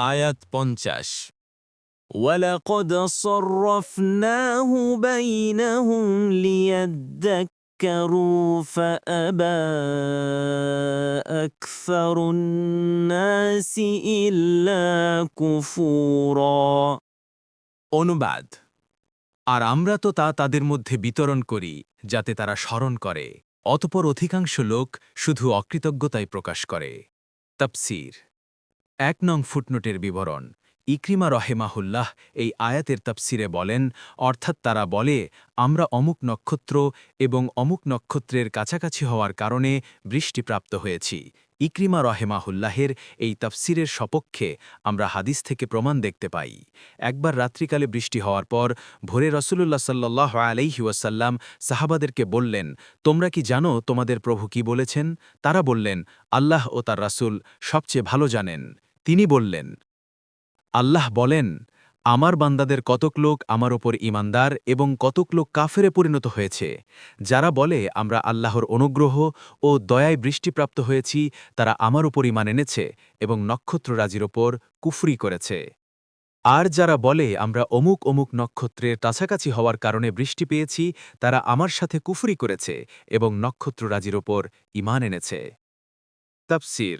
আয়াত পঞ্চাশ ولقد صرفناه بينهم ليذكروا فأبى أكثر الناس إلا كفورا অনুবাদ আর আমরা তো তা তাদের মধ্যে বিতরণ করি যাতে তারা স্মরণ করে অতপর অধিকাংশ লোক শুধু অকৃতজ্ঞতাই প্রকাশ করে তফসির এক নং ফুটনোটের বিবরণ। ইক্রিমা রহেমাহুল্লাহ এই আয়াতের তফসিরে বলেন, অর্থাৎ তারা বলে, আমরা অমুক নক্ষত্র এবং অমুক নক্ষত্রের কাছাকাছি হওয়ার কারণে বৃষ্টিপ্রাপ্ত হয়েছি। ইক্রিমা রহেমাহুল্লাহের এই তফসিরের সপক্ষে আমরা হাদিস থেকে প্রমাণ দেখতে পাই। একবার রাত্রিকালে বৃষ্টি হওয়ার পর ভোরে রসুল্লাহ সাল্লাহ আলাইহিউসাল্লাম সাহাবাদেরকে বললেন, তোমরা কি জানো তোমাদের প্রভু কি বলেছেন? তারা বললেন, আল্লাহ ও তার রাসূল সবচেয়ে ভালো জানেন। তিনি বললেন, আল্লাহ বলেন, আমার বান্দাদের কতক লোক আমার ওপর ইমানদার এবং কতক লোক কাফেরে পরিণত হয়েছে। যারা বলে, আমরা আল্লাহর অনুগ্রহ ও দয়ায় বৃষ্টিপ্রাপ্ত হয়েছি, তারা আমার ওপর ইমান এনেছে এবং নক্ষত্ররাজির ওপর কুফরি করেছে। আর যারা বলে, আমরা অমুক অমুক নক্ষত্রের কাছাকাছি হওয়ার কারণে বৃষ্টি পেয়েছি, তারা আমার সাথে কুফরি করেছে এবং নক্ষত্ররাজির ওপর ইমান এনেছে। তফসির